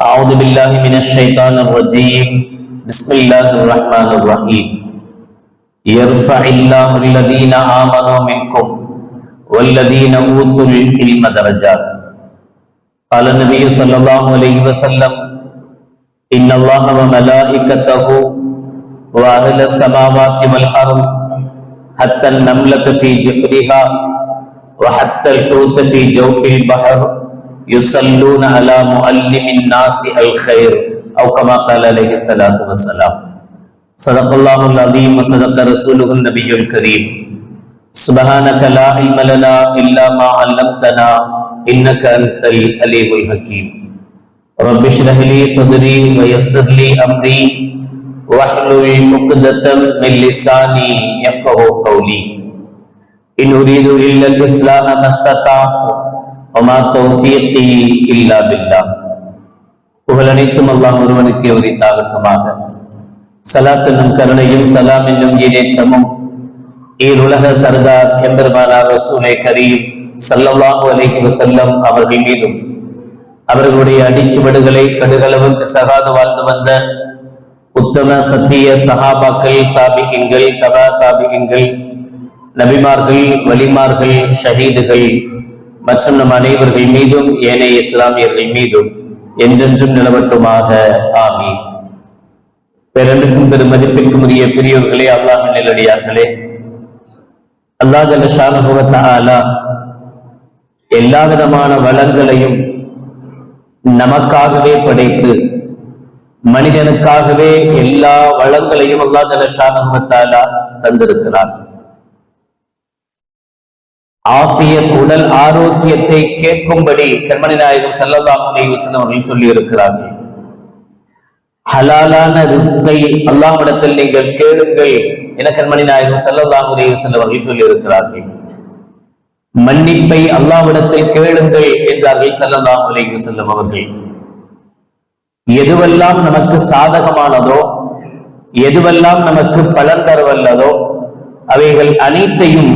أعوذ بالله من الشيطان الرجيم. بسم الله الرحمن الرحيم. يرفع الله الذين آمنوا منكم والذين أوتوا العلم درجات. قال النبي صلى الله عليه وسلم إن الله وملائكته وأهل السماوات والأرض حتى النملة في جحرها وحتى الحوت في جوف البحر يصلون على معلم الناس الخير أو كما قال عليه الصلاة والسلام. صدق الله العظيم وصدق رسوله النبي الكريم. سبحانك لا علم لنا إلا ما علمتنا إنك أنت العليم الحكيم. رب اشرح لي صدري ويسر لي أمري واحلل عقدة من لساني يفقه قولي. إن أريد إلا الإصلاح ما استطعت ஒமா தௌசியத்தி புகழனைத்தும் அல்லாஹ் ஒருவனுக்கு எவரித்தாகட்டுமாக சலாத் என்னும் கருணையும் சலாம் என்னும் ஈரேச்சமும் ஏருலக சர்தார் எம்பெருமானார் ரசூலே கரீம் சல்லல்லாஹு அலைஹி வசல்லம் அவர்கள் மீதும் அவர்களுடைய அடிச்சுவடுகளை கடுகளவு சகாது வாழ்ந்து வந்த உத்தம சத்திய சஹாபாக்கள் தாபிகங்கள் கபா தாபிகங்கள் நபிமார்கள் வலிமார்கள் ஷஹீதுகள் மற்றும் நம் அனைவர்கள் மீதும் ஏனைய இஸ்லாமியர்கள் மீதும் என்றென்றும் நிலவட்டுமாக. ஆமி பெருமைக்கும் பெருமதிப்பிற்கும் உரிய பெரியோர்களே அல்லாஹ் நிலடியார்களே அல்லாஹ் ஜல்லஷானுபவத்தாலா எல்லா விதமான வளங்களையும் நமக்காகவே படைத்து மனிதனுக்காகவே எல்லா வளங்களையும் அல்லாஹ் ஜலஷானுபவத்தாலா தந்திருக்கிறான். ஆசியத் உடல் ஆரோக்கியத்தை கேட்கும்படி கண்மணி நாயகம் சல்லல்லாஹு அவர்கள் சொல்லி இருக்கிறார்கள் ஹலாலான ரிஸ்கை அல்லாமிடத்தில் நீங்கள் கேளுங்கள் என கண்மணி நாயகம் சல்லல்லாஹு அலைஹி வஸல்லம் அவர்கள் சொல்லி இருக்கிறார்கள் மன்னிப்பை அல்லாவிடத்தில் கேளுங்கள் என்றார்கள் சல்லல்லாஹு அலைஹி செல்லும் அவர்கள். எதுவெல்லாம் நமக்கு சாதகமானதோ எதுவெல்லாம் நமக்கு பலன் தரவல்லதோ அவைகள் அனைத்தையும்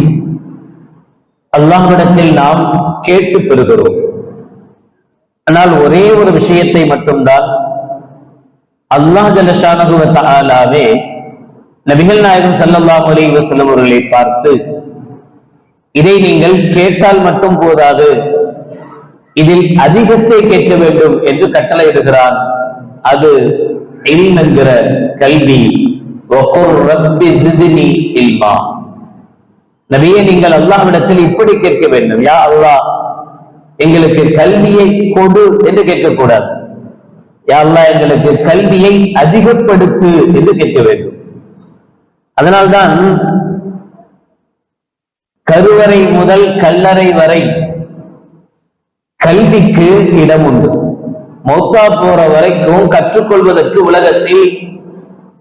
அல்லாஹ்விடத்தில் நாம் கேட்டு பெறுகிறோம். ஆனால் ஒரே ஒரு விஷயத்தை மட்டும்தான் அல்லாஹ் ஜலஷானகுவத்தாலாவே நபிகள் நாயகம் சல்லல்லாஹு அலி வசலம் அவர்களை பார்த்து இதை நீங்கள் கேட்டால் மட்டும் போதாது இதில் அதிகத்தை கேட்க வேண்டும் என்று கட்டளையிடுகிறான். அது இல்ம் என்கிற கல்வி. ரப்பி சிதினி இல்மா. நபியே நீங்கள் அல்லாஹ்விடத்தில் இப்படி கேட்க வேண்டும். யா அல்லா எங்களுக்கு கல்வியை கொடு என்று கேட்கக்கூடாது. யா அல்லா எங்களுக்கு கல்வியை அதிகப்படுத்து என்று கேட்க வேண்டும். அதனால்தான் கருவறை முதல் கல்லறை வரை கல்விக்கு இடம் உண்டு. மௌத்தா போற வரைக்கும் கற்றுக்கொள்வதற்கு உலகத்தில்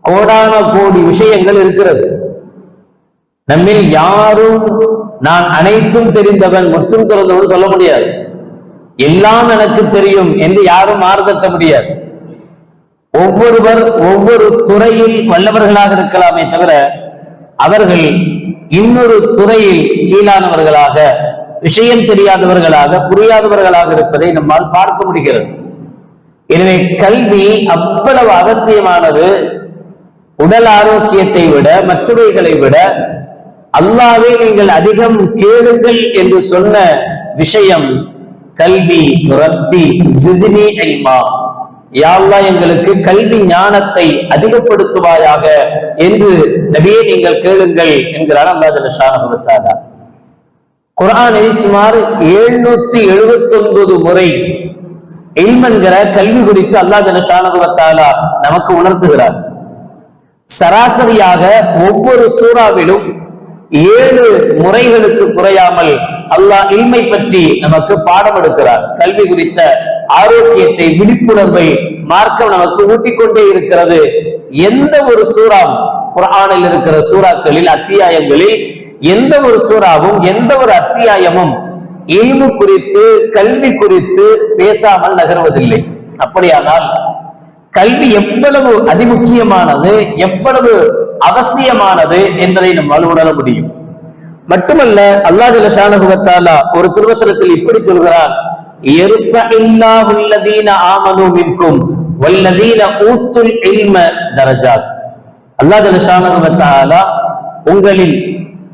கோடான கோடி விஷயங்கள் இருக்கிறது. நம்மில் யாரும் நான் அனைத்தும் தெரிந்தவன் முற்றும் திறந்தவன் சொல்ல முடியாது. எல்லாம் எனக்கு தெரியும் என்று யாரும் மாறுதட்ட முடியாது. ஒவ்வொருவர் ஒவ்வொரு துறையில் வல்லவர்களாக இருக்கலாமே தவிர அவர்கள் இன்னொரு துறையில் கீழானவர்களாக விஷயம் தெரியாதவர்களாக புரியாதவர்களாக இருப்பதை நம்மால் பார்க்க முடிகிறது. எனவே கல்வி அவ்வளவு அவசியமானது. உடல் ஆரோக்கியத்தை விட மற்றவைகளை விட அல்லாவே நீங்கள் அதிகம் கேளுங்கள் என்று சொன்ன விஷயம் கல்வி ரப்பி ஜிதினி இல்மா யா எங்களுக்கு கல்வி ஞானத்தை அதிகப்படுத்துவாயாக என்று நபியை நீங்கள் கேளுங்கள் என்கிறார் அல்லாஹ் குரானில் சுமார் எழுநூத்தி எழுபத்தி ஒன்பது முறை என்கிற கல்வி குறித்து அல்லாஹ் ஜல்ல நமக்கு உணர்த்துகிறார். சராசரியாக ஒவ்வொரு சூறாவிலும் ஏழு முறைகளுக்கு குறையாமல் அல்லாஹ் இல்மை பற்றி நமக்கு பாடம் எடுக்கிறார். கல்வி குறித்த ஆரோக்கியத்தை விழிப்புணர்வை மார்க்கம் நமக்கு ஊட்டிக் கொண்டே இருக்கிறது. எந்த ஒரு சூறாம் குரானில் இருக்கிற சூறாக்களில் அத்தியாயங்களில் எந்த ஒரு சூறாவும் எந்த ஒரு அத்தியாயமும் இல்மு குறித்து கல்வி குறித்து பேசாமல் நகர்வதில்லை. அப்படியானால் கல்வி எவ்வளவு அதிமுக்கியமானது எவ்வளவு அவசியமானது என்பதை நம்மால் உணர முடியும். மட்டுமல்ல அல்லாஹ் ஜலஷானகுவத்தாலா ஒரு திருவசனத்தில் இப்படி சொல்கிறார் ஊத்துல் தரஜாத். உங்களில்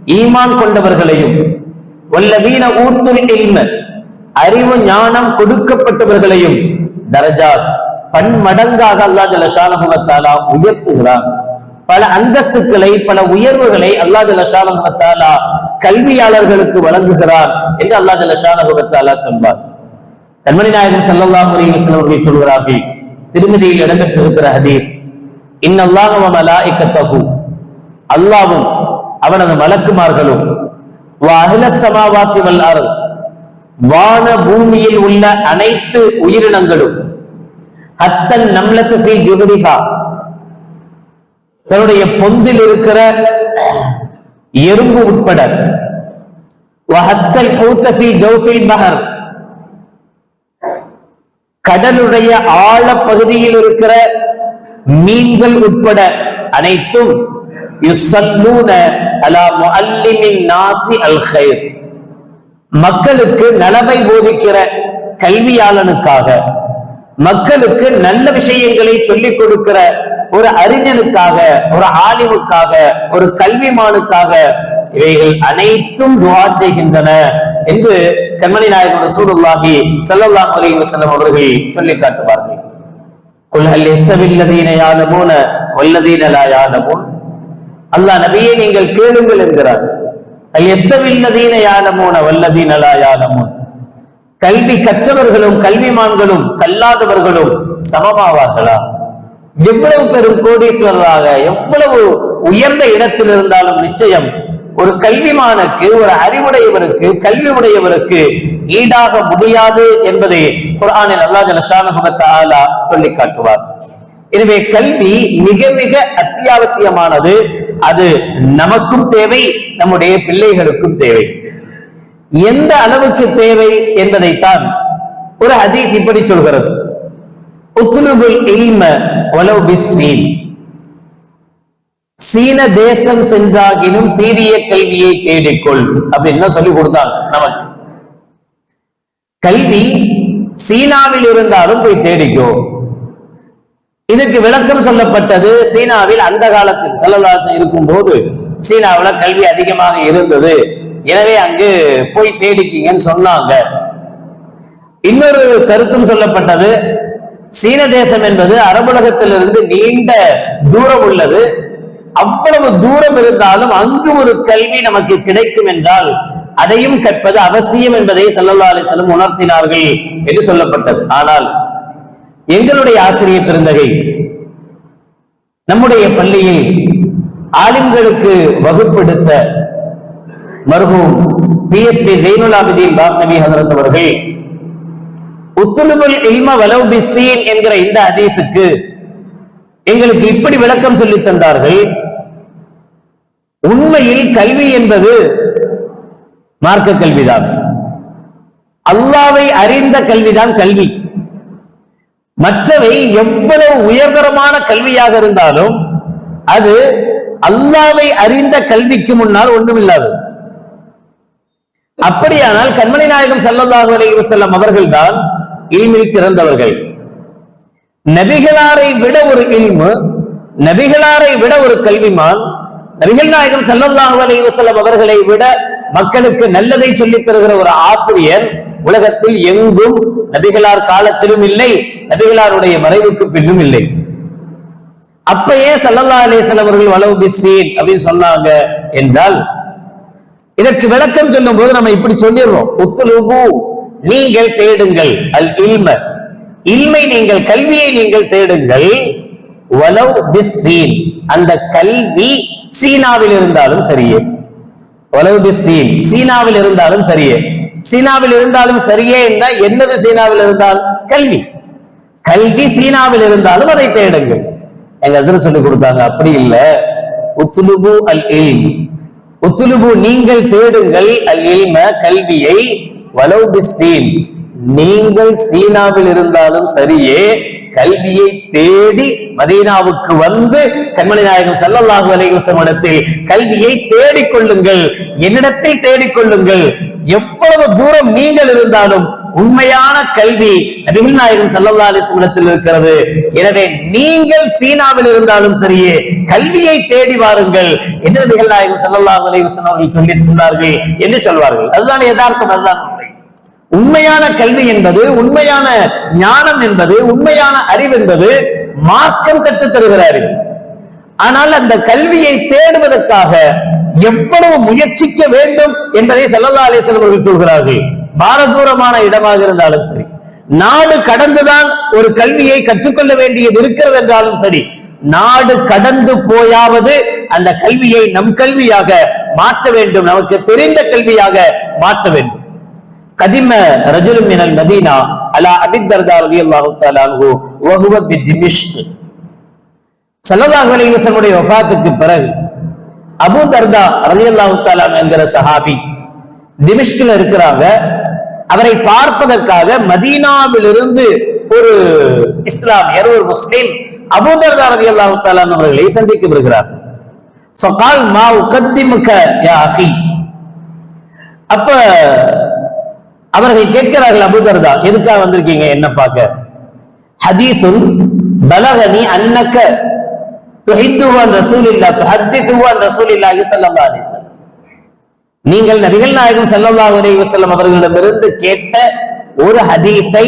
ஈமான் கொண்டவர்களையும் ஊத்துல் அறிவு ஞானம் கொடுக்கப்பட்டவர்களையும் தரஜாத். பன்மடங்காக அல்லாஹ் ஜலஷானகுவத்தாலா உயர்த்துகிறார் பல அந்தஸ்துக்களை பல உயர்வுகளை அல்லாஹ் ஜலஷானகுவத்தாலா கல்வியாளர்களுக்கு வழங்குகிறார் என்று அல்லாஹ் ஜலஷானகுவத்தாலா சொல்வார். கண்மணி நாயகன் சல்லாஹ் அலைஹி வஸல்லம் அவர்கள் சொல்கிறார்கள் திருமதியில் இடம்பெற்றிருக்கிற ஹதீர் இன்னல்லாஹு வ மலாயிகத்தஹு அவனது மலக்குமார்களும் வ அஹ்லஸ் வான பூமியில் உள்ள அனைத்து உயிரினங்களும் ஹத்தன் நம்லத்து ஃபி ஜுஹரிஹா தன்னுடைய பொந்தில் இருக்கிற எறும்பு உட்பட. வஹத்தல் ஹூத்த ஃபி ஜௌஃபில் பஹர். கடலுடைய ஆழ பகுதியில் இருக்கிற மீன்கள் உட்பட அனைத்தும் அலா நாசி மக்களுக்கு நலவை போதிக்கிற கல்வியாளனுக்காக. மக்களுக்கு நல்ல விஷயங்களை சொல்லிக் கொடுக்கிற ஒரு அறிஞனுக்காக ஒரு ஆலிமுக்காக ஒரு கல்விமானுக்காக இவைகள் அனைத்தும் துவா செய்கின்றன என்று கண்மணி நாயகம் ரசூலுல்லாஹி ஸல்லல்லாஹு அலைஹி வஸல்லம் அவர்கள் சொல்லி காட்டுவார்கள். குல் ஹல் யஸ்தவில் லதீன யாலமூன வல்லதீன லா யாலமூன்? அல்லாஹ் நபியே நீங்கள் கேளுங்கள் என்கிறார். அல் யஸ்தவில் லதீன யாலமூன வல்லதீன லா யாலமூன்? கல்வி கற்றவர்களும் கல்விமான்களும் கல்லாதவர்களும் சமமாவார்களா? எவ்வளவு பெரும் கோடீஸ்வரராக எவ்வளவு உயர்ந்த இடத்தில் இருந்தாலும் நிச்சயம் ஒரு கல்விமானுக்கு ஒரு அறிவுடையவருக்கு கல்வி உடையவருக்கு ஈடாக முடியாது என்பதை குரானில் அல்லாஹ் ஜலஷானஹு வ சொல்லி காட்டுவார். எனவே கல்வி மிக மிக அத்தியாவசியமானது. அது நமக்கும் தேவை நம்முடைய பிள்ளைகளுக்கும் தேவை. எந்த அளவுக்கு தேவை என்பதைத்தான் ஒரு ஹதீஸ் இப்படி சொல்கிறது. உத்லுபுல் இல்ம வலவ் பிஸ்ஸீன். சீன தேசம் சென்றாகினும் சீரிய கல்வியை தேடிக்கொள் அப்படின்னு சொல்லி கொடுத்தாங்க நமக்கு. கல்வி சீனாவில் இருந்தாலும் போய் தேடிக்கோ. இதுக்கு விளக்கம் சொல்லப்பட்டது சீனாவில் அந்த காலத்தில் செல்லதாசன் இருக்கும் போது சீனாவுல கல்வி அதிகமாக இருந்தது. எனவே அங்கு போய் தேடிக்கிங்கன்னு சொன்னாங்க. இன்னொரு கருத்தும் சொல்லப்பட்டது. சீன தேசம் என்பது அரபுலகத்திலிருந்து நீண்ட தூரம் உள்ளது. அவ்வளவு தூரம் இருந்தாலும் அங்கு ஒரு கல்வி நமக்கு கிடைக்கும் என்றால் அதையும் கற்பது அவசியம் என்பதை சல்லல்லா அலிஸ்லம் உணர்த்தினார்கள் என்று சொல்லப்பட்டது. ஆனால் எங்களுடைய ஆசிரியர் பெருந்தகை நம்முடைய பள்ளியில் ஆலிம்களுக்கு வகுப்பெடுத்த மருகும் பி ஜெயினுல் ஆபிதீன் பாப் நபி ஹசரத் அவர்கள். உத்துலுபுல் இல்ம வலவு பிசீன் என்கிற இந்த ஹதீஸுக்கு எங்களுக்கு இப்படி விளக்கம் சொல்லி தந்தார்கள். உண்மையில் கல்வி என்பது மார்க்க கல்விதான் அல்லாவை அறிந்த கல்விதான் கல்வி. மற்றவை எவ்வளவு உயர்தரமான கல்வியாக இருந்தாலும் அது அல்லாவை அறிந்த கல்விக்கு முன்னால் ஒன்றுமில்லாது. அப்படியானால் கண்மணி நாயகம் ஸல்லல்லாஹு அலைஹி அவர்கள் தான் இல்மில் சிறந்தவர்கள். நபிகளாரை விட ஒரு இல்மு நபிகளாரை விட ஒரு கல்விமான் நபிகள் நாயகம் ஸல்லல்லாஹு அலைஹி வஸல்லம் அவர்களை விட மக்களுக்கு நல்லதை சொல்லித் தருகிற ஒரு ஆசிரியர் உலகத்தில் எங்கும் நபிகளார் காலத்திலும் இல்லை நபிகளாருடைய மறைவுக்கு பின்னும் இல்லை. அப்பயே சல்லல்லா அலிஸ்லாம் அவர்கள் வளவு பிசீன் அப்படின்னு சொன்னாங்க என்றால் இதற்கு விளக்கம் சொல்லும் போது நம்ம இப்படி சொல்லிடுறோம். உத்துலுபு நீங்கள் தேடுங்கள். அல் இல்ம. இல்மை நீங்கள் கல்வியை நீங்கள் தேடுங்கள். வலவ் பிஸ்ஸீன். அந்த கல்வி சீனாவில் இருந்தாலும் சரியே. வலவ் பிஸ்ஸீன். சீனாவில் இருந்தாலும் சரியே. சீனாவில் இருந்தாலும் சரியே என்றால் என்னது சீனாவில் இருந்தால்? கல்வி. கல்வி சீனாவில் இருந்தாலும் அதை தேடுங்கள். எங்க சொல்லி கொடுத்தாங்க. அப்படி இல்ல. உத்துலுபு அல் இல்ம். உத்துலுபு நீங்கள் தேடுங்கள் அல் இல்ம கல்வியை வலவு சீன். நீங்கள் சீனாவில் இருந்தாலும் சரியே கல்வியை தேடி மதீனாவுக்கு வந்து கண்மணி நாயகம் ஸல்லல்லாஹு அலைஹி கல்வியை தேடிக் கொள்ளுங்கள் என்னிடத்தில் தேடிக் கொள்ளுங்கள் எவ்வளவு தூரம் நீங்கள் இருந்தாலும் உண்மையான கல்வி நபிகள் நாயகம் ஸல்லல்லாஹு அலிஸ்மிடத்தில் இருக்கிறது. எனவே நீங்கள் சீனாவில் இருந்தாலும் சரியே கல்வியை தேடி வாருங்கள் என்று நபிகள் நாயகம் ஸல்லல்லாஹு அலிவசன் அவர்கள் சொல்லியிருக்கிறார்கள் என்று சொல்வார்கள். அதுதான் யதார்த்தம் அதுதான் உண்மை. உண்மையான கல்வி என்பது உண்மையான ஞானம் என்பது உண்மையான அறிவு என்பது மார்க்கம் கற்றுத் தருகிற அறிவு. ஆனால் அந்த கல்வியை தேடுவதற்காக எவ்வளவு முயற்சிக்க வேண்டும் என்பதை சல்லல்லா அலிஸ்லாம் அவர்கள் சொல்கிறார்கள். பாரதூரமான இடமாக இருந்தாலும் சரி நாடு கடந்துதான் ஒரு கல்வியை கற்றுக்கொள்ள வேண்டியது இருக்கிறது என்றாலும் சரி நாடு கடந்து போயாவது அந்த கல்வியை நம் கல்வியாக மாற்ற வேண்டும் நமக்கு தெரிந்த கல்வியாக மாற்ற வேண்டும். கதிம ரஜுலும் மினல் மதீனா அலா அபித்தர்தா ரதி அல்லாஹு தாலாஹு வஹுவ பிதிமிஷ்க். சல்லல்லாஹு அலைஹி வஸல்லுடைய வஃபாத்துக்கு பிறகு அபு தர்தா ரதி அல்லாஹு தாலா என்கிற சஹாபி திமிஷ்கில் இருக்கிறாங்க. அவரை பார்ப்பதற்காக மதீனாவிலிருந்து ஒரு இஸ்லாமியர் ஒரு முஸ்லீம் அபூ தர்தா ரலியல்லாஹு தஆலா அவர்களை சந்திக்க வருகிறார் ஃபகால் மா உகத்திமுக யா அப்ப அவர்கள் கேட்கிறார்கள் அபுதர்தா எதுக்காக வந்திருக்கீங்க? என்ன பார்க்க? ஹதீசும் பலகனி அன்னக்க துஹித்துவான் ரசூலில்லா துஹத்திசுவான் ரசூல் இல்லாஹி சல்லா அலிசல்லாம் நீங்கள் நபிகள் நாயகம் செல்லல்லா அலைஹி செல்லும் அவர்களிடமிருந்து கேட்ட ஒரு ஹதீஸை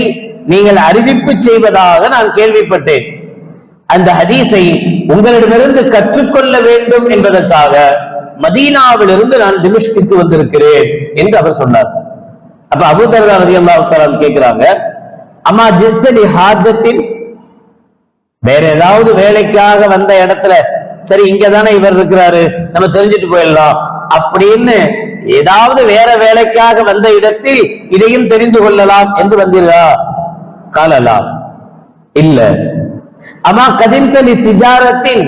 நீங்கள் அறிவிப்பு செய்வதாக நான் கேள்விப்பட்டேன். அந்த ஹதீஸை உங்களிடமிருந்து கற்றுக்கொள்ள வேண்டும் என்பதற்காக மதீனாவிலிருந்து நான் திமிஷ்குக்கு வந்திருக்கிறேன் என்று அவர் சொன்னார். அப்ப அபுதர்தா ரதி அல்லாஹ் கேட்கிறாங்க அம்மா ஜித்தனி ஹாஜத்தின் வேற ஏதாவது வேலைக்காக வந்த இடத்துல சரி இங்க தானே இவர் இருக்கிறாரு. நம்ம தெரிஞ்சுட்டு போயிடலாம். அப்படின்னு ஏதாவது வேற வேலைக்காக வந்த இடத்தில் இதையும் தெரிந்து கொள்ளலாம் என்று வந்தீர்களா? காலலாம் இல்ல. அம்மா கதிம்தலி திஜாரத்தின்.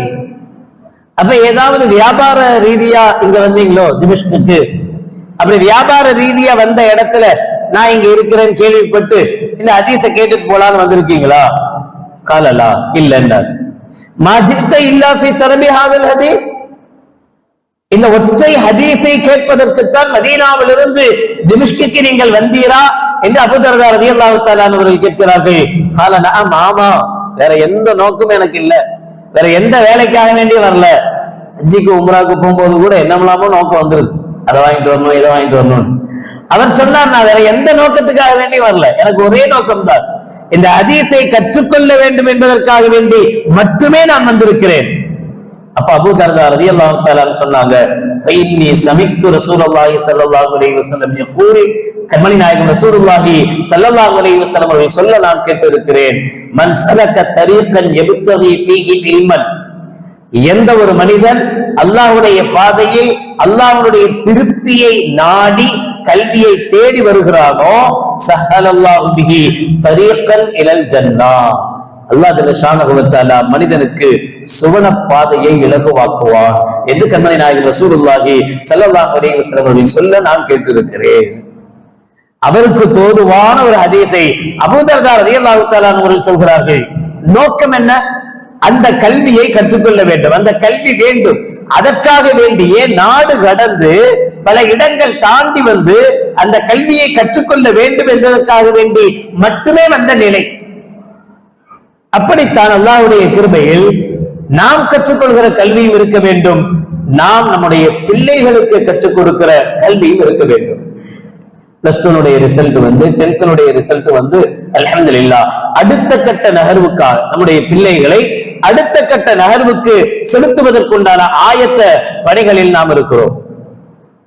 அப்ப ஏதாவது வியாபார ரீதியா இங்க வந்தீங்களோ திமிஷ்குக்கு? அப்படி வியாபார ரீதியா வந்த இடத்துல நான் இங்க இருக்கிறேன்னு கேள்விப்பட்டு இந்த அதிச கேட்டுட்டு போலான்னு வந்திருக்கீங்களா? காலலா. இல்லைன்னார். மாஜித்த இல்லா ஃபி தரபி ஹாதல் ஹதீஸ் இந்த ஒற்றை ஹதீஸை கேட்பதற்குத்தான் மதீனாவிலிருந்து திமிஷ்கிக்கு நீங்கள் வந்தீரா என்று அபுதர்தா ரதியல்லாஹு தஆலா அவர்கள் கேட்கிறார்கள் காலனா ஆமா வேற எந்த நோக்கமும் எனக்கு இல்ல வேற எந்த வேலைக்காக வேண்டிய வரல ஹஜ்ஜிக்கு உம்ராக்கு போகும்போது கூட என்னமில்லாமோ நோக்கம் வந்துருது அதை வாங்கிட்டு வரணும் இதை வாங்கிட்டு வரணும் அவர் சொன்னார் நான் வேற எந்த நோக்கத்துக்காக வேண்டி வரல எனக்கு ஒரே நோக்கம் தான் இந்த அதீத்தை கற்றுக்கொள்ள வேண்டும் என்பதற்காக வேண்டி மட்டுமே நான் வந்திருக்கிறேன். அப்ப அபு கர்தா ரதி ரலியல்லாஹு தஆலா சொன்னாங்க ஃபைன்னி சமிக்து ரசூலுல்லாஹி ஸல்லல்லாஹு அலைஹி வஸல்லம் கூறி கண்மணி நாயகம் ரசூலுல்லாஹி ஸல்லல்லாஹு அலைஹி வஸல்லம் அவர்கள் சொல்ல நான் கேட்டிருக்கிறேன் மன் சலக தரீகன் யப்தகி ஃபீஹி இல்மன் எந்த ஒரு மனிதன் அல்லாஹுடைய பாதையை அல்லாஹ்வுடைய திருப்தியை நாடி கல்வியை தேடி வருகிறானோ சஹலல்லாஹுபிஹி தரீக்கன் இலல் ஜன்னா. அல்லாஹ் ஜல்லஷானஹுவத்தாலா மனிதனுக்கு சுவன பாதையை இலகுவாக்குவான். என்று கண்மணி நாயகம் ரசூலுல்லாஹி சல்லல்லாஹ் அலைஹி வஸல்லம் சொல்ல நான் கேட்டிருக்கிறேன். அவருக்கு தோதுவான ஒரு ஹதீஸை அபூதர்தார் ரலியல்லாஹு தஆலா அவர்கள் சொல்கிறார்கள். நோக்கம் என்ன? அந்த கல்வியை கற்றுக்கொள்ள வேண்டும். அந்த கல்வி வேண்டும். அதற்காக வேண்டியே நாடு கடந்து பல இடங்கள் தாண்டி வந்து அந்த கல்வியை கற்றுக்கொள்ள வேண்டும் என்பதற்காக வேண்டி மட்டுமே வந்த நிலை. அப்படித்தான் அல்லாவுடைய கிருபையில் நாம் கற்றுக்கொள்கிற கல்வியும் இருக்க வேண்டும். நாம் நம்முடைய பிள்ளைகளுக்கு கற்றுக் கொடுக்கிற கல்வியும் இருக்க வேண்டும். பிளஸ் டூனுடைய ரிசல்ட் வந்து டென்த்தினுடைய ரிசல்ட் வந்து அல்ஹம்துலில்லாஹ் அடுத்த கட்ட நகர்வுக்காக நம்முடைய பிள்ளைகளை அடுத்த கட்ட நகர்வுக்கு செலுத்துவதற்குண்டான ஆயத்த பணிகளில் நாம் இருக்கிறோம்.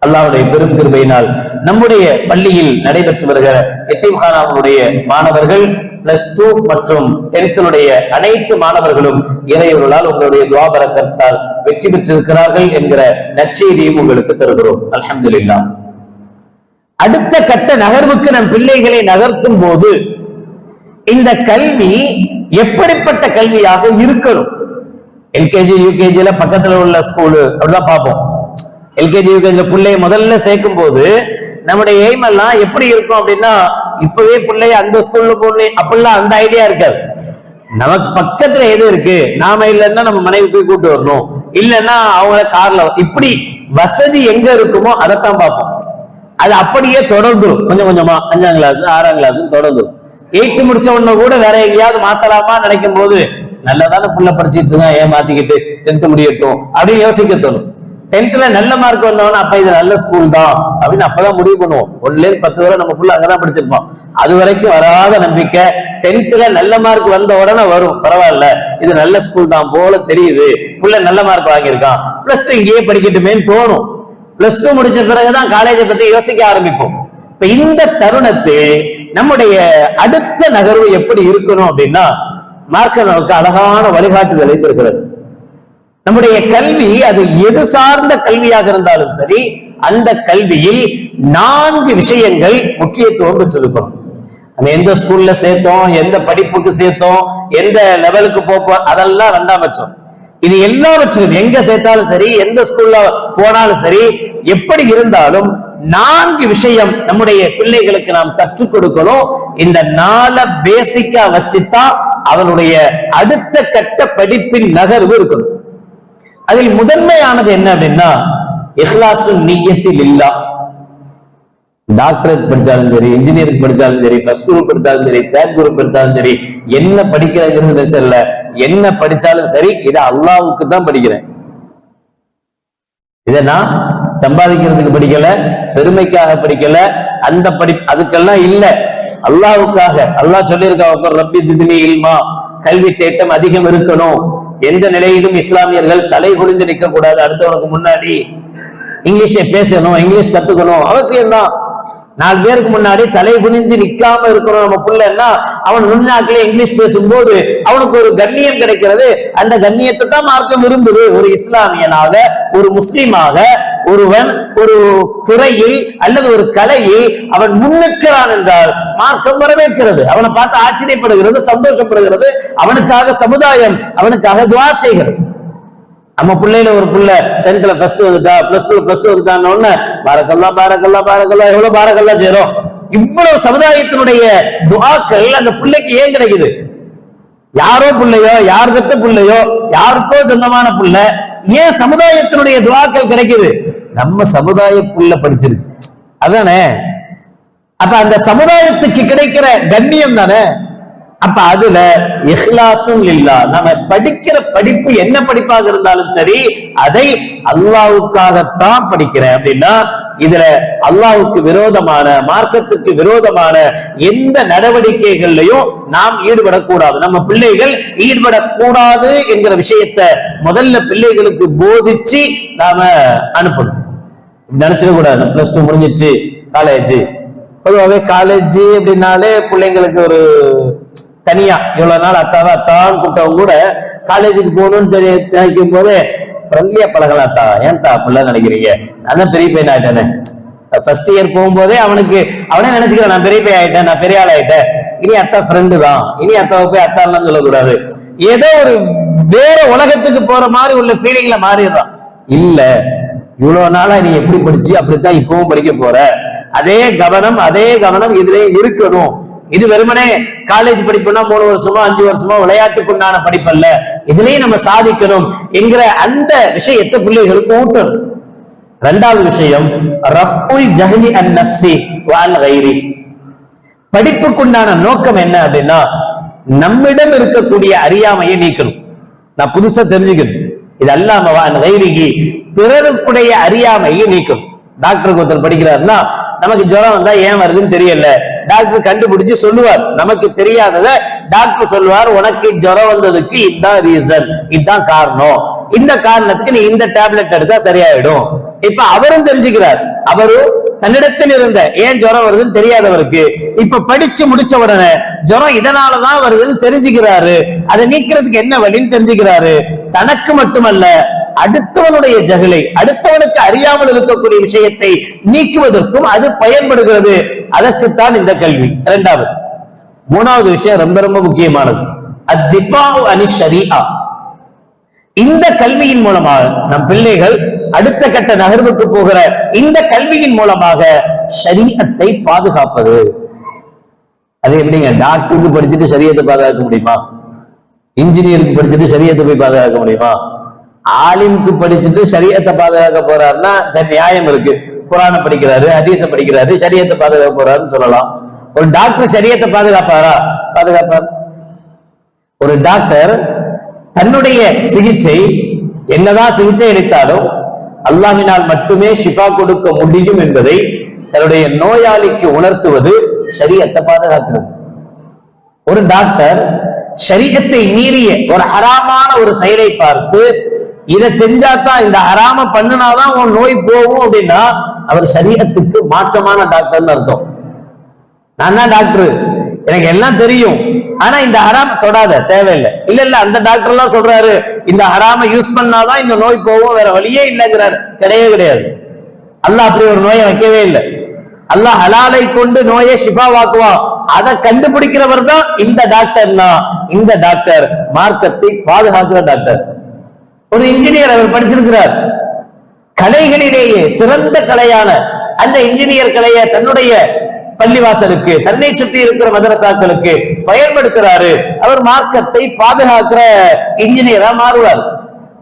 அல்லாவுடைய பெரும் கிருபையினால் நம்முடைய பள்ளியில் நடைபெற்று வருகிற எத்தீம்ஹானாவுடைய மாணவர்கள் பிளஸ் டூ மற்றும் டென்த்தினுடைய அனைத்து மாணவர்களும் இறையொருளால் உங்களுடைய துவாபரக்கத்தால் வெற்றி பெற்றிருக்கிறார்கள் என்கிற நற்செய்தியும் உங்களுக்கு தருகிறோம். அல்ஹம்துலில்லாஹ். அடுத்த கட்ட நகர்வுக்கு நம் பிள்ளைகளை நகர்த்தும் போது இந்த கல்வி எப்படிப்பட்ட கல்வியாக இருக்கணும்? எல்கேஜி யூகேஜியில பக்கத்துல உள்ள ஸ்கூலு அப்படிதான் பார்ப்போம். எல்கேஜி யூகேஜியில பிள்ளைய முதல்ல சேர்க்கும் போது நம்முடைய எய்ம் எல்லாம் எப்படி இருக்கும் அப்படின்னா இப்பவே பிள்ளைய அந்த ஸ்கூல்ல போடணும். அப்படிலாம் அந்த ஐடியா இருக்காது. நமக்கு பக்கத்துல எது இருக்கு? நாம இல்லைன்னா நம்ம மனைவி போய் கூட்டு வரணும். இல்லைன்னா அவங்கள கார்ல இப்படி வசதி எங்க இருக்குமோ அதைத்தான் பார்ப்போம். அது அப்படியே தொடர்ந்துடும் கொஞ்சம் கொஞ்சமா அஞ்சாம் கிளாஸ் ஆறாம் கிளாஸ் தொடர்ந்துடும் எயித்து முடிச்ச உடனே கூட வேற எங்கேயாவது மாத்தலாமா நினைக்கும் போது நல்லதான புள்ள படிச்சுட்டு இருக்கான் ஏன் மாத்திக்கிட்டு? டென்த் முடியட்டும் அப்படின்னு யோசிக்க தோணும். டென்த்ல நல்ல மார்க் வந்தவன அப்ப இது நல்ல ஸ்கூல் தான் அப்படின்னு அப்பதான் முடிவு பண்ணுவோம். ஒன்னுல பத்து வரை நம்ம புள்ள அங்கதான் படிச்சிருப்போம் அது வரைக்கும் வராத நம்பிக்கை. டென்த்ல நல்ல மார்க் வந்த உடனே வரும். பரவாயில்ல இது நல்ல ஸ்கூல் தான் போல தெரியுது. புள்ள நல்ல மார்க் வாங்கியிருக்கான். பிளஸ் டூ இங்கேயே படிக்கட்டுமேன்னு தோணும். பிளஸ் டூ முடிச்ச பிறகுதான் காலேஜை பத்தி யோசிக்க ஆரம்பிப்போம். இப்ப இந்த தருணத்தில் நம்முடைய அடுத்த நகர்வு எப்படி இருக்கணும் அப்படின்னா மார்க்க நமக்கு அழகான வழிகாட்டுதலை தருகிறது நம்முடைய கல்வி அது எது சார்ந்த கல்வியாக இருந்தாலும் சரி அந்த கல்வியில் நான்கு விஷயங்கள் முக்கியத்துவம் பெற்றிருக்கிறோம் நம்ம எந்த ஸ்கூல்ல சேர்த்தோம் எந்த படிப்புக்கு சேர்த்தோம் எந்த லெவலுக்கு போப்போம் அதெல்லாம் ரெண்டாம் பட்சம். இது எல்லாவற்றிலும் எங்க சேர்த்தாலும் சரி எந்த ஸ்கூல்ல போனாலும் சரி எப்படி இருந்தாலும் நான்கு விஷயம் நம்முடைய பிள்ளைகளுக்கு நாம் கற்றுக் கொடுக்கணும். இந்த நாள பேசிக்கா வச்சுதான் அவனுடைய அடுத்த கட்ட படிப்பின் நகர்வு இருக்கணும். அதில் முதன்மையானது என்ன அப்படின்னா இஹ்லாசு நீயத்தில் இல்லா. டாக்டரேட் படிச்சாலும் சரி இன்ஜினியரிங் படிச்சாலும் சரி ஃபர்ஸ்ட் குரூப் எடுத்தாலும் சரி தேர்ட் குரூப் எடுத்தாலும் சரி என்ன படிக்கிறேங்கிறது விஷயம் இல்ல. என்ன படிச்சாலும் சரி இதை அல்லாவுக்கு தான் படிக்கிறேன். இதை நான் சம்பாதிக்கிறதுக்கு படிக்கல பெருமைக்காக படிக்கல அந்த படி அதுக்கெல்லாம் இல்ல. அல்லாவுக்காக அல்லாஹ் சொல்லியிருக்கா ரப்பி சிதினி இல்மா. கல்வி தேட்டம் அதிகம் இருக்கணும். எந்த நிலையிலும் இஸ்லாமியர்கள் தலை குனிந்து நிற்க கூடாது அடுத்தவனுக்கு முன்னாடி இங்கிலீஷை பேசணும் இங்கிலீஷ் கத்துக்கணும். அவசியம்தான். நாலு பேருக்கு முன்னாடி தலை குனிஞ்சு நிக்காம இருக்கிறோம் நம்ம பிள்ளைன்னா அவன் முன்னாக்கிலே இங்கிலீஷ் பேசும்போது அவனுக்கு ஒரு கண்ணியம் கிடைக்கிறது. அந்த கண்ணியத்தை தான் மார்க்கம் விரும்புது. ஒரு இஸ்லாமியனாக ஒரு முஸ்லீமாக ஒருவன் ஒரு துறையில் அல்லது ஒரு கலையில் அவன் முன்னிற்கிறான் என்றால் மார்க்கம் வரவேற்கிறது. அவனை பார்த்து ஆச்சரியப்படுகிறது சந்தோஷப்படுகிறது. அவனுக்காக சமுதாயம் அவனுக்காக துவா செய்கிறது. நம்ம பிள்ளையில ஒரு பிள்ளை டென்த்ல ஃபர்ஸ்ட் வந்துட்டா பிளஸ் டூ பிளஸ் டூ வந்துட்டான்னு உடனே பாரக்கல்லா பாரக்கல்லா பாரக்கல்லா எவ்வளவு பாரக்கல்லா சேரும் இவ்வளவு சமுதாயத்தினுடைய துவாக்கள் அந்த பிள்ளைக்கு ஏன் கிடைக்குது? யாரோ பிள்ளையோ யார் பெற்ற பிள்ளையோ யாருக்கோ சொந்தமான பிள்ளை ஏன் சமுதாயத்தினுடைய துவாக்கள் கிடைக்குது? நம்ம சமுதாய புள்ள படிச்சிருக்கு. அதானே? அப்ப அந்த சமுதாயத்துக்கு கிடைக்கிற கண்ணியம் தானே? அப்ப அதுல இஹ்லாசும் இல்லா. நம்ம படிக்கிற படிப்பு என்ன படிப்பாக இருந்தாலும் சரி அதை அல்லாவுக்காகத்தான் படிக்கிறேன். அப்படின்னா இதுல அல்லாவுக்கு விரோதமான மார்க்கத்துக்கு விரோதமான எந்த நடவடிக்கைகள்லையும் நாம் ஈடுபடக்கூடாது. நம்ம பிள்ளைகள் ஈடுபடக்கூடாது என்கிற விஷயத்த முதல்ல பிள்ளைகளுக்கு போதிச்சு நாம அனுப்பணும். நினைச்சிடக்கூடாது பிளஸ் டூ முடிஞ்சிச்சு. காலேஜ் பொதுவாகவே காலேஜ் அப்படின்னாலே பிள்ளைங்களுக்கு ஒரு தனியா. இவ்வளவு நாள் அத்தாவை அத்தான் கூப்பிட்டவங்க கூட காலேஜுக்கு போகணும்னு சொல்லி நினைக்கும் போது ஃப்ரெண்ட்லியா பழகலாம் அத்தா. ஏன்டா அப்படிலாம் நினைக்கிறீங்க? நான் தான் பெரிய பையன் ஆயிட்டேனே. ஃபர்ஸ்ட் இயர் போகும்போதே அவனுக்கு அவனே நினைச்சுக்கிறேன் நான் பெரிய பையன் ஆயிட்டேன் நான் பெரிய ஆள் ஆயிட்டேன். இனி அத்தா ஃப்ரெண்டு தான். இனி அத்தாவை போய் அத்தான்லாம் சொல்லக்கூடாது. ஏதோ ஒரு வேற உலகத்துக்கு போற மாதிரி உள்ள ஃபீலிங்ல மாறிடுறான். இல்ல இவ்வளவு நாளா நீ எப்படி படிச்சு அப்படித்தான் இப்பவும் படிக்க போற? அதே கவனம் அதே கவனம் இதுலயும் இருக்கணும். இது வெறுமனே காலேஜ் படிப்புனா மூணு வருஷமா அஞ்சு வருஷமா விளையாட்டுக்குண்டான படிப்பல்ல இதுலயும் நம்ம சாதிக்கணும் என்கிற அந்த விஷயத்தை பிள்ளைகளுக்கு ஊட்டணும். ரெண்டாவது விஷயம் ரஃபுல் ஜஹலி அன் நப்சி வான் கைரி படிப்புக்குண்டான நோக்கம் என்ன அப்படின்னா நம்மிடம் இருக்கக்கூடிய அறியாமையை நீக்கணும். நான் புதுசா தெரிஞ்சுக்கணும். இது அல்லாம வான் கைரிகி பிறருக்குடைய அறியாமையை நீக்கணும். டாக்டருக்கு ஒருத்தர் படிக்கிறாருன்னா நமக்கு ஜுரம் வந்தா ஏன் வருதுன்னு தெரியல. டாக்டர் கண்டுபிடிச்சு சொல்லுவார். நமக்கு தெரியாதத டாக்டர் சொல்லுவார் உனக்கு ஜுரம் வந்ததுக்கு இதுதான் ரீசன் இதுதான் காரணம். இந்த காரணத்துக்கு நீ இந்த டேப்லெட் எடுத்தா சரியாயிடும். இப்ப அவரும் தெரிஞ்சுக்கிறார். அவரு தன்னிடத்தில் இருந்த ஏன் ஜுரம் வருதுன்னு தெரியாதவருக்கு? இப்ப படிச்சு முடிச்ச உடனே ஜுரம் இதனாலதான் வருதுன்னு தெரிஞ்சுக்கிறாரு. அதை நீக்கிறதுக்கு என்ன வழின்னு தெரிஞ்சுக்கிறாரு. தனக்கு மட்டுமல்ல அடுத்தவனுடைய ஜகலை அடுத்தவனுக்கு அறியாமல் இருக்கக்கூடிய விஷயத்தை நீக்குவதற்கும் அது பயன்படுகிறது. அதற்குத்தான் இந்த கல்வி. இரண்டாவது மூணாவது விஷயம் ரொம்ப ரொம்ப முக்கியமானது. அனி ஷரீஆ. இந்த கல்வியின் மூலமாக நம் பிள்ளைகள் அடுத்த கட்ட நகர்வுக்கு போகிற இந்த கல்வியின் மூலமாக சரீரத்தை பாதுகாப்பது. அது எப்படிங்க? டாக்டருக்கு படிச்சுட்டு சரியத்தை பாதுகாக்க முடியுமா? இன்ஜினியருக்கு படிச்சுட்டு சரியத்தை போய் பாதுகாக்க முடியுமா? ஆலிம்க்கு படிச்சுட்டு சரியத்தை பாதுகாக்க போறாருன்னா சரி நியாயம் இருக்கு. குரானை படிக்கிறாரு அதீச படிக்கிறாரு சரியத்தை பாதுகாக்க போறாருன்னு சொல்லலாம். ஒரு டாக்டர் சரியத்தை பாதுகாப்பாரா? பாதுகாப்பார். ஒரு டாக்டர் தன்னுடைய சிகிச்சை என்னதான் சிகிச்சை அளித்தாலும் அல்லாவினால் மட்டுமே ஷிஃபா கொடுக்க முடியும் என்பதை தன்னுடைய நோயாளிக்கு உணர்த்துவது சரியத்தை பாதுகாக்கிறது. ஒரு டாக்டர் சரீரத்தை மீறிய ஒரு ஹராமான ஒரு செயலை பார்த்து இதை செஞ்சாதான் இந்த அறாம பண்ணினாதான் உன் நோய் போகும் அப்படின்னா அவர் சரீரத்துக்கு மாற்றமான டாக்டர்னு அர்த்தம். நான் தான் டாக்டர். எனக்கு எல்லாம் தெரியும். ஆனா இந்த ஹராம தொடாத தேவையில்லை. இல்ல இல்ல அந்த டாக்டர் எல்லாம் சொல்றாரு இந்த ஹராம யூஸ் பண்ணாதான் இந்த நோய் போகும் வேற வழியே இல்லைங்கிறார். கிடையவே கிடையாது. அல்லாஹ் அப்படி ஒரு நோயை வைக்கவே இல்லை. அல்லாஹ் ஹலாலை கொண்டு நோயை ஷிஃபாவாக்குவான் அதை கண்டுபிடிக்கிறவர் தான் இந்த டாக்டர்னா இந்த டாக்டர். மார்க்கத்தை பாதுகாக்கிற டாக்டர். ஒரு இன்ஜினியர் அவர் படிச்சிருக்கிறார். கலைகளிலேயே சிறந்த கலையான அந்த இன்ஜினியர் கலையை தன்னுடைய பள்ளிவாசலுக்கு தன்னை சுற்றி இருக்கிற மதரசாக்களுக்கு பயன்படுத்துறாரு. அவர் மார்க்கத்தை பாதுகாக்கிற இன்ஜினியரா மாறுவார்.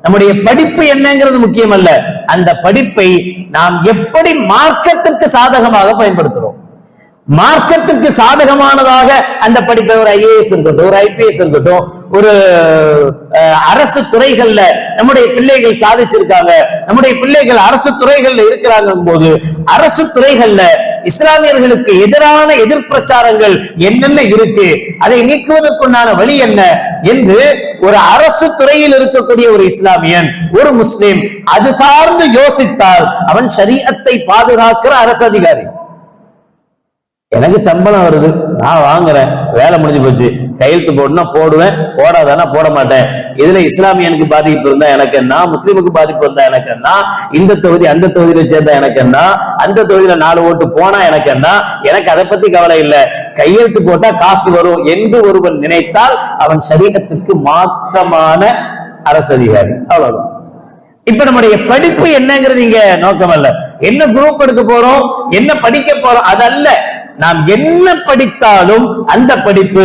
நம்முடைய படிப்பு என்னங்கிறது முக்கியம் அல்ல அந்த படிப்பை நாம் எப்படி மார்க்கத்திற்கு சாதகமாக பயன்படுத்துறோம்? மார்க்கத்திற்கு சாதகமானதாக அந்த படிப்பை ஒரு ஐஏஎஸ் இருக்கட்டும் ஒரு ஐபிஎஸ் இருக்கட்டும் ஒரு அரசு துறைகள்ல நம்முடைய பிள்ளைகள் சாதிச்சிருக்காங்க நம்முடைய பிள்ளைகள் அரசு துறைகள்ல இருக்கிறாங்க போது அரசு துறைகள்ல இஸ்லாமியர்களுக்கு எதிரான எதிர்பிரச்சாரங்கள் என்னென்ன இருக்கு அதை நீக்குவதற்குண்டான வழி என்ன என்று ஒரு அரசு துறையில் இருக்கக்கூடிய ஒரு இஸ்லாமியன் ஒரு முஸ்லிம் அது சார்ந்து யோசித்தால் அவன் சரியத்தை பாதுகாக்கிற அரசு அதிகாரி. எனக்கு சம்பளம் வருது. நான் வாங்குறேன். வேலை முடிஞ்சு போச்சு. கையெழுத்து போடணும்னா போடுவேன். போடாதானா போட மாட்டேன். இதுல இஸ்லாமியனுக்கு பாதிப்பு இருந்தா எனக்கு என்ன? முஸ்லீமுக்கு பாதிப்பு இருந்தா எனக்கு என்ன? இந்த தொகுதி அந்த தொகுதியில சேர்ந்தா எனக்கு என்ன? அந்த தொகுதியில நாலு ஓட்டு போனா எனக்கு என்ன? எனக்கு அதை பத்தி கவலை இல்லை. கையெழுத்து போட்டா காசு வரும் என்று ஒருவன் நினைத்தால் அவன் சரீரத்துக்கு மாற்றமான அரசு அதிகாரி. அவ்வளவுதான். இப்ப நம்முடைய படிப்பு என்னங்கிறது இங்க நோக்கம் அல்ல. என்ன குரூப் எடுக்க போறோம்? என்ன படிக்க போறோம்? அதல்ல. நாம் என்ன படித்தாலும் அந்த படிப்பு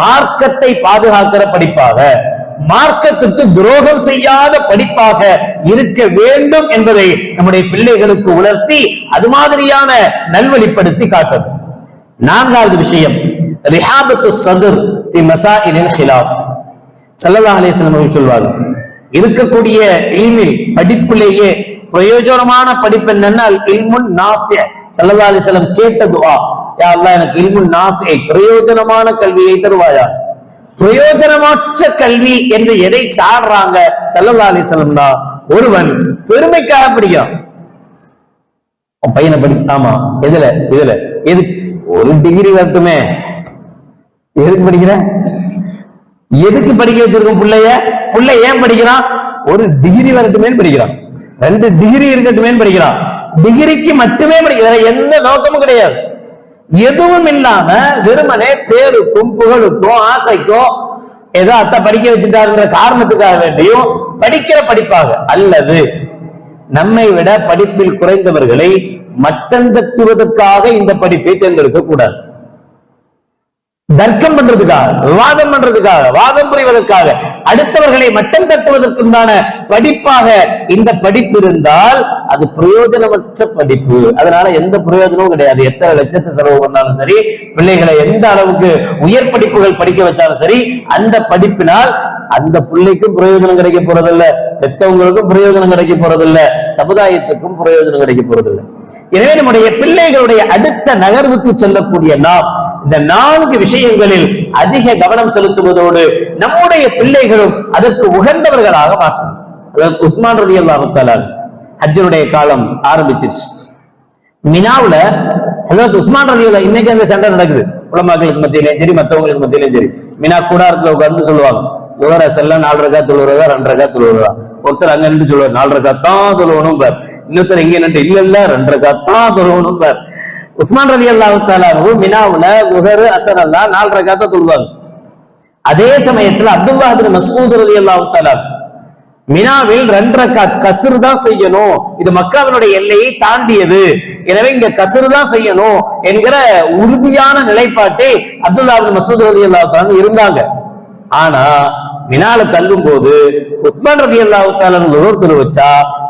மார்க்கத்தை பாதுகாக்கிற படிப்பாக மார்க்கத்துக்கு துரோகம் செய்யாத படிப்பாக இருக்க வேண்டும் என்பதை நம்முடைய பிள்ளைகளுக்கு உணர்த்தி அது மாதிரியான நல்வழிப்படுத்தி காட்டணும். நான்காவது விஷயம் ரிஹாபத்து சதுர் தி மசாயிலில் ஹிலாஃப். ஸல்லல்லாஹு அலைஹி அவர்கள் சொல்வார்கள் இருக்கக்கூடிய இல்மில் படிப்பிலேயே பிரயோஜனமான படிப்பு என்னன்னா இல்முன் நாசிய ஸல்லல்லாஹு அலைஹி கேட்ட துவா யா எனக்கு இல்முன் நாஃபிய பிரயோஜனமான கல்வியை தருவாயா? பிரயோஜனமற்ற கல்வி என்று எதை சாடுறாங்க ஸல்லல்லாஹு அலிசலம்னா தான். ஒருவன் பெருமைக்காக படிக்கிறான். பையனை படி ஆமா எதுல இதுல எது ஒரு டிகிரி வரட்டுமே. எதுக்கு படிக்கிற? எதுக்கு படிக்க வச்சிருக்கோம் பிள்ளைய? பிள்ளை ஏன் படிக்கிறான்? ஒரு டிகிரி வரட்டுமே படிக்கிறான். ரெண்டு டிகிரி இருக்கட்டுமே படிக்கிறான். டிகிரிக்கு மட்டுமே படிக்கிற எந்த நோக்கமும் கிடையாது. எதுவும் இல்லாம வெறுமனே பேருக்கும் புகழுக்கும் ஆசைக்கும் ஏதோ அத்தை படிக்க வச்சுட்டாருங்கிற காரணத்துக்காக வேண்டியும் படிக்கிற படிப்பாக அல்லது நம்மை விட படிப்பில் குறைந்தவர்களை மட்டம் தட்டுவதற்காக இந்த படிப்பை தேர்ந்தெடுக்க கூடாது. தர்க்கம் பண்றதுக்காக விவாதம் பண்றதுக்காக வாதம் புரிவதற்காக அடுத்தவர்களை மட்டம் தட்டுவதற்குண்டான படிப்பாக இந்த படிப்பு இருந்தால் அது பிரயோஜனமற்ற படிப்பு. அதனால எந்த பிரயோஜனமும் கிடையாது. எத்தனை லட்சத்தை செலவு பண்ணாலும் சரி பிள்ளைகளை எந்த அளவுக்கு உயர் படிப்புகள் படிக்க வச்சாலும் சரி அந்த படிப்பினால் அந்த பிள்ளைக்கும் பிரயோஜனம் கிடைக்க போறதில்ல பெத்தவங்களுக்கும் பிரயோஜனம் கிடைக்க போறதில்ல சமுதாயத்துக்கும் பிரயோஜனம் கிடைக்க போறதில்லை. எனவே நம்முடைய பிள்ளைகளுடைய அடுத்த நகர்வுக்கு செல்லக்கூடிய நாம் இந்த நான்கு விஷயங்களில் அதிக கவனம் செலுத்துவதோடு நம்முடைய பிள்ளைகளும் அதற்கு உகந்தவர்களாக மாற்றும் அதற்கு உஸ்மான் ரதி அல்லாஹால ஹஜ்ஜனுடைய காலம் ஆரம்பிச்சிருச்சு. மினாவுல அதாவது உஸ்மான் ரதி இன்னைக்கு அந்த சண்டை நடக்குது. உலமாக்களுக்கு மத்தியிலையும் சரி மற்றவங்களுக்கு மத்தியிலையும் சரி. மினா கூடாரத்துல உட்கார்ந்து சொல்லுவாங்க. உலர செல்ல நாலு ரக்கா தொழுவுறதா ரெண்டு ரக்கா தொழுவுறதா ஒருத்தர் அங்க நின்று சொல்லுவார் நாலு ரக்கா தான் தொழுவணும் பார். இன்னொருத்தர் இங்க நின்று இல்ல இல்ல ரெண்டு ரக்கா தான் தொழுவணும் பார். உஸ்மான் ரதி அல்லாஹு மினாவுல உகரு அசர் அல்லா நாலு ரக்கா தொழுவாங்க அதே சமயத்துல அப்துல்லா பின் மசூத் ரதி அல்லாஹு மினாவில் ரெண்டரை ரக்காத் கசுர் தான் செய்யணும். இது மக்காவினுடைய எல்லையை தாண்டியது. எனவே இங்க கசுர் தான் செய்யணும் என்கிற உறுதியான நிலைப்பாட்டை அப்துல்லா பின் மசூத் ரதி அல்லாஹு இருந்தாங்க. ஆனா மினால தங்கும் போது உஸ்மான் ரதி அல்லாஹு ஒருத்தர் வச்சா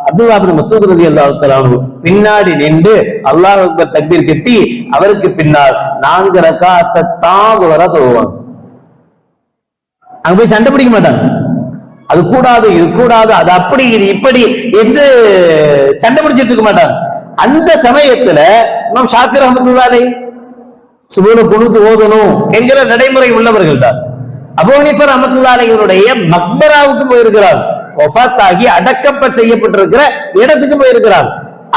அப்துல்லா பின் மசூத் ரதி அல்லாஹு பின்னாடி நின்று அல்லாஹ் அக்பர் தக்பீர் கட்டி அவருக்கு பின்னால் நான்கு ரக்காத்தை தான் வர தொழுவாங்க. அங்க போய் சண்டை பிடிக்க மாட்டாங்க. அது கூடாது இது கூடாது அது அப்படி இது இப்படி என்று சண்டை பிடிச்சிட்டு இருக்க மாட்டாங்க. அந்த சமயத்துல நம் ஷாஃபி ரஹமத்துல்லாலே சுபூன குணுத்து ஓதணும் என்கிற நடைமுறை உள்ளவர்கள் தான் அபோனிஃபர் அஹமத்துல்லாலைகளுடைய மக்பராவுக்கு போயிருக்கிறார். ஒஃபாத்தாகி அடக்கப்ப செய்யப்பட்டிருக்கிற இடத்துக்கு போயிருக்கிறார்.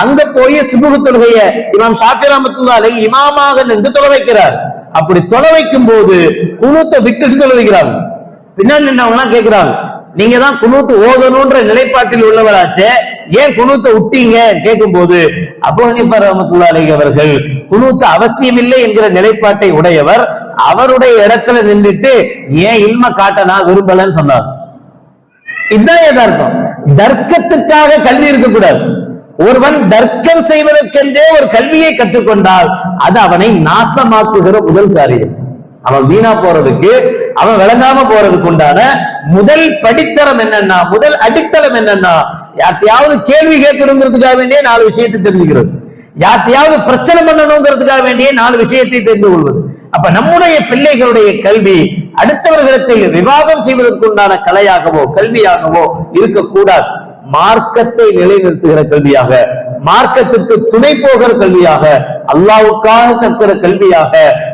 அங்க போய் சுபுகு தொழுகைய இமாம் ஷாஃபி ரஹமத்துல்லாலை இமாமாக நின்று தொலை வைக்கிறார். அப்படி தொலை வைக்கும் போது குணுத்தை விட்டுட்டு தொலை வைக்கிறாங்க பின்னாடி நின்றவங்க கேட்கிறாங்க நீங்க தான் குணூத்து ஓதணும்ன்ற நிலைப்பாட்டில் உள்ளவராச்சே ஏன் குனூத்தை விட்டீங்க கேட்கும் போது அபு ஹனீஃபா ரஹமத்துல்லாஹி அவர்கள் குனூத்து அவசியமில்லை என்கிற நிலைப்பாட்டை உடையவர் அவருடைய இடத்துல நின்றுட்டு ஏன் இல்ம காட்ட நான் விரும்பலன்னு சொன்னார். இதுதான் யதார்த்தம். தர்க்கத்துக்காக கல்வி இருக்கக்கூடாது. ஒருவன் தர்க்கம் செய்வதற்கென்றே ஒரு கல்வியை கற்றுக்கொண்டால் அது அவனை நாசமாக்குகிற முதல் காரியம். அவன் வீணா போறதுக்கு அவன் விளங்காம போறதுக்கு உண்டான முதல் படித்தரம் என்னன்னா முதல் அடித்தளம் என்னன்னா யார்த்தையாவது கேள்வி கேட்கணுங்கிறதுக்காக வேண்டிய நாலு விஷயத்தை தெரிஞ்சுக்கிறது. யார்த்தையாவது பிரச்சனை பண்ணணுங்கிறதுக்காக வேண்டிய நாலு விஷயத்தை தெரிந்து கொள்வது. அப்ப நம்முடைய பிள்ளைகளுடைய கல்வி அடுத்தவர்களிடத்தில் விவாதம் செய்வதற்குண்டான கலையாகவோ கல்வியாகவோ இருக்கக்கூடாது. மார்க்கத்தை நிலைநிறுத்துகிற கல்வியாக மார்க்கத்திற்கு துணை போகிற கல்வியாக அல்லாவுக்காக கற்கிற கல்வியாக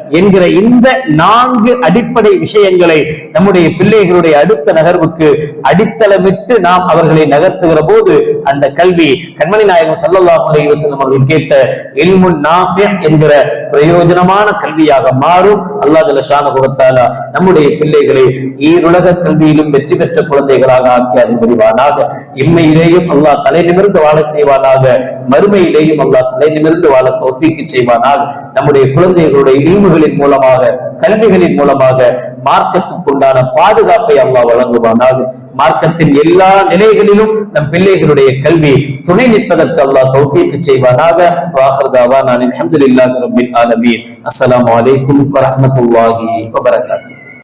என்கிற இந்த நான்கு அடிப்படை விஷயங்களை நம்முடைய பிள்ளைகளுடைய அடுத்த நகர்வுக்கு அடித்தளமிட்டு நாம் அவர்களை நகர்த்துகிற போது அந்த கல்வி கண்மணி நாயகம் சல்லல்லா அலைஹி அவர்கள் கேட்ட இல்முன் நாஃபி என்கிற பிரயோஜனமான கல்வியாக மாறும். அல்லாஹ் ஜல்ல நம்முடைய பிள்ளைகளை ஈருலக கல்வியிலும் வெற்றி பெற்ற குழந்தைகளாக ஆக்கி அறிவுரிவானாக இம்மையிலேயும் அல்லாஹ் தலை நிமிர்ந்து வாழச் செய்வானாக. மறுமையிலேயும் அல்லாஹ் தலை நிமிர்ந்து வாழ தோசிக்கு செய்வானாக. நம்முடைய குழந்தைகளுடைய இல்முகளின் மூலமாக கல்விகளின் மூலமாக மார்க்கத்துக்குண்டான பாதுகாப்பை அல்லா வழங்குவானாக. மார்க்கத்தின் எல்லா நிலைகளிலும் நம் பிள்ளைகளுடைய கல்வி துணை நிற்பதற்கு அல்லா தௌஃபீக்கு செய்வானாக. வாஹர்தாவா நான் அல்ஹம்துலில்லாஹி ரப்பில் ஆலமீன். அஸ்ஸலாமு அலைக்கும் வரஹ்மத்துல்லாஹி வபரகாத்துஹு.